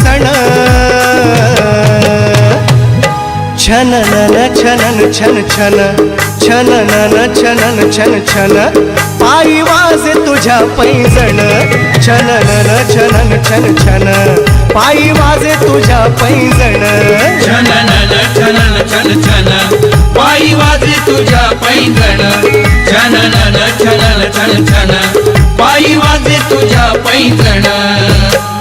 सण। छनन छनन छन छन छनन छनन छन छन आई वाज तुझ्या पैजण। छनन छनन छन छन पायी वाजे तुझा पैजण। छनन छनन छन छन पायी वाजे तुझ्या पैजण। छनन छनन छन छन। पायी वाजे तुझ्या पैजण।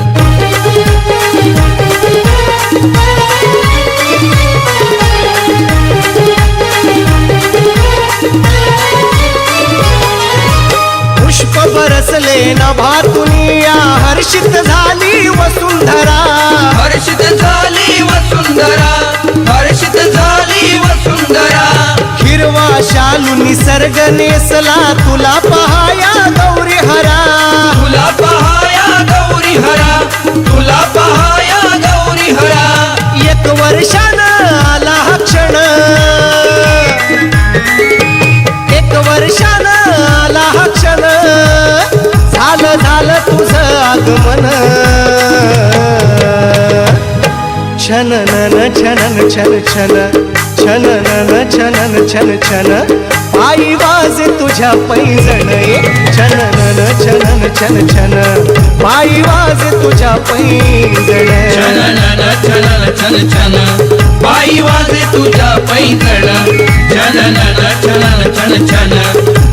नभातुनिया हर्षित झाली वसुंधरा हर्षित झाली वसुंधरा हर्षित झाली वसुंधरा हिरवा शालू निसर्ग नेसला तुला पहाया गौरी हरा. तुला पहाया गौरी हरा. तुझं आगमन छननन छनन छन छन। छननन छनन छन छन। पायी वाजे तुझ्या पैंजण। ये छननन छनन छन छन। पायी वाज तुझ्या पैंजण। छननन छनन छन छन। पायी वाजे तुझ्या पैंजण। छननन छनन छन छन।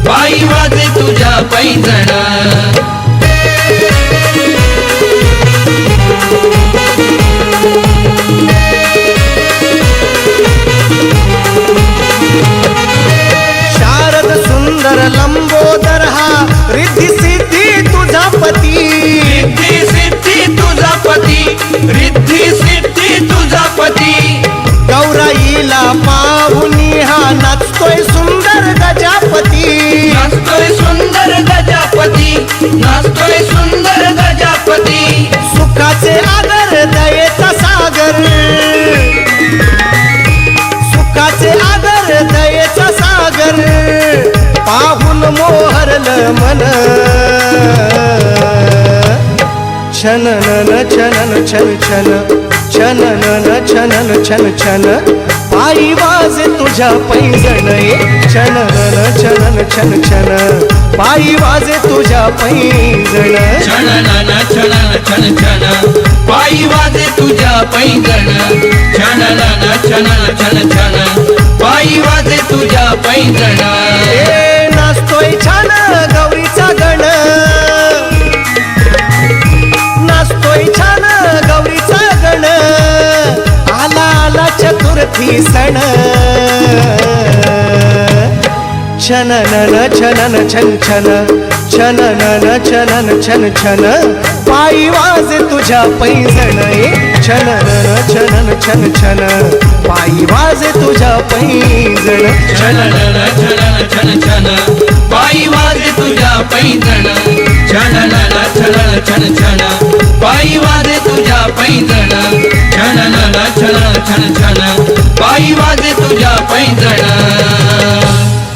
पायी वाजे तुझ्या पैंजण। आदर दयेचा सागर. सुखाचे आदर दयेचा सागर. पाहून मोहरलं मन. छनन छनन छन छन. छनन छनन छन छन. आई वाज़ तुझ्या पैंजण छन छन छनन छन छन. पायी वाजे तुझ्या पैंजण. छननन छनन छन छन पायी वाजे तुझ्या पैंजण. छननन छनन छन छन पायी वाजे तुझ्या पैंजण. नाचतोय छान गौरीचा गण. नाचतोय छान गौरीचा गण. आला आला चतुर्थी सण. छननन छनन छन छन छन छननन छनन छन छन पायी वाज़ तुझ्या पैंजण ये छननन छनन छन छन पायी वाजे तुझ्या पैंजण छननन छनन छन छन पायी वाजे तुझ्या पैंजण छननन छनन छन छन पायी वाजे तुझ्या पैंजण छननन छनन छन छन पायी वाजे तुझ्या पैंजण